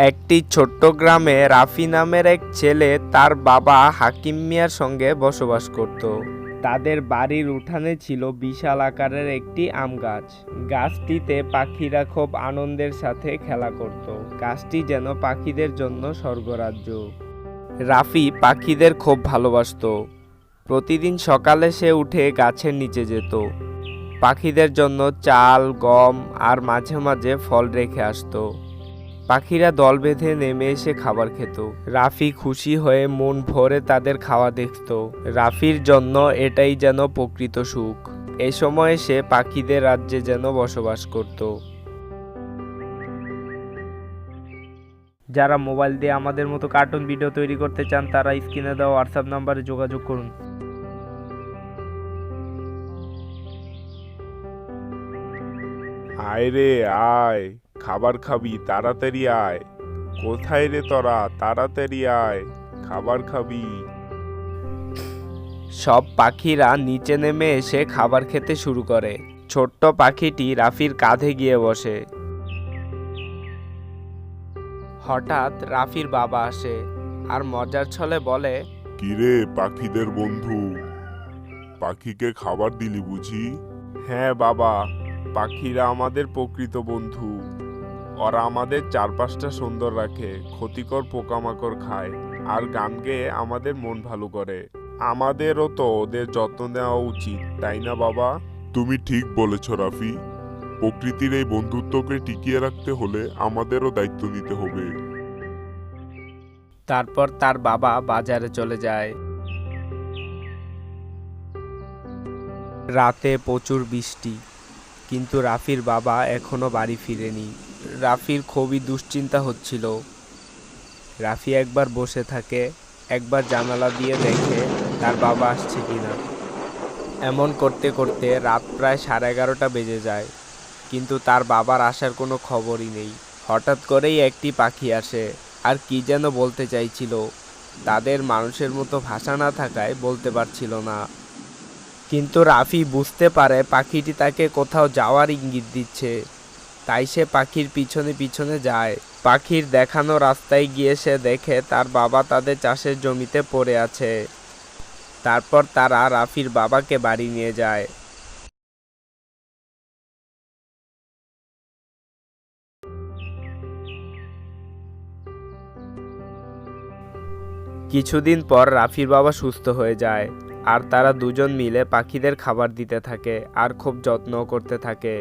একটি ছোট্ট গ্রামে রাফি নামের এক ছেলে তার বাবা হাকিম মিয়ার সঙ্গে বসবাস করত। তাদের বাড়ির উঠানে ছিল বিশাল আকারের একটি আম গাছ। গাছটিতে পাখিরা খুব আনন্দের সাথে খেলা করত। গাছটি যেন পাখিদের জন্য স্বর্গরাজ্য। রাফি পাখিদের খুব ভালোবাসতো। প্রতিদিন সকালে সে উঠে গাছের নিচে যেত। পাখিদের জন্য চাল, গম আর মাঝে মাঝে ফল রেখে আসতো। পাখিরা দল বেঁধে নেমে এসে খাবার খেত। রাফি খুশি হয়ে মন ভরে তাদের খাওয়া দেখত। রাফির জন্য এটাই যেন প্রকৃত সুখ। এ সময়ে সে পাখিদের রাজ্যে যেন বসবাস করত। যারা মোবাইল দিয়ে আমাদের মতো কার্টুন ভিডিও তৈরি করতে চান, তারা স্ক্রিনে দেওয়া হোয়াটসঅ্যাপ নাম্বারে যোগাযোগ করুন। আয় রে, আয়। খাবার খাবি তাড়াতাড়ি আয়। কোথায় রে তোরা? তাড়াতাড়ি আয়। খাবার খাবি। সব পাখিরা নিচে নেমে এসে খাবার খেতে শুরু করে। ছোট্ট পাখিটি রাফির কাঁধে গিয়ে বসে। হঠাৎ রাফির বাবা আসে আর মজার ছলে বলে কিরে পাখিদের বন্ধু পাখিকে খাবার দিলি বুঝি? হ্যাঁ বাবা পাখিরা আমাদের প্রকৃত বন্ধু। ওরা আমাদের চারপাশটা সুন্দর রাখে ক্ষতিকর পোকামাকড় খায় আর গান গেয়ে আমাদের মন ভালো করে। আমাদেরও তো ওদের যত্ন নেওয়া উচিত তাই না বাবা? তুমি ঠিক বলেছ রাফি। প্রকৃতির এই বন্ধুত্বকে টিকিয়ে রাখতে হলে আমাদেরও দায়িত্ব নিতে হবে। তারপর তার বাবা বাজারে চলে যায়। রাতে প্রচুর বৃষ্টি কিন্তু রাফির বাবা এখনও বাড়ি ফিরেনি। রাফির খুবই দুশ্চিন্তা হচ্ছিল। রাফি একবার বসে থাকে, একবার জানালা দিয়ে দেখে তার বাবা আসছে কিনা। এমন করতে করতে রাত প্রায় সাড়ে এগারোটা বেজে যায়, কিন্তু তার বাবার আসার কোনো খবরই নেই। হঠাৎ করেই একটি পাখি আসে, আর কি যেন বলতে চাইছিল। তাদের মানুষের মতো ভাষা না থাকায় বলতে পারছিল না। কিন্তু রাফি বুঝতে পারে পাখিটি তাকে কোথাও যাওয়ার ইঙ্গিত দিচ্ছে। তাই সে পাখির পিছনে পিছনে যায়। পাখির দেখানো রাস্তায় গিয়ে সে দেখে তার বাবা তাদের চাষের জমিতে পড়ে আছে। তারপর তারা রাফির বাবাকে বাড়ি নিয়ে যায়। কিছুদিন পর রাফির বাবা সুস্থ হয়ে যায়। আর তারা দুজন মিলে পাখিদের খাবার দিতে থাকে আর খুব যত্ন করতে থাকে।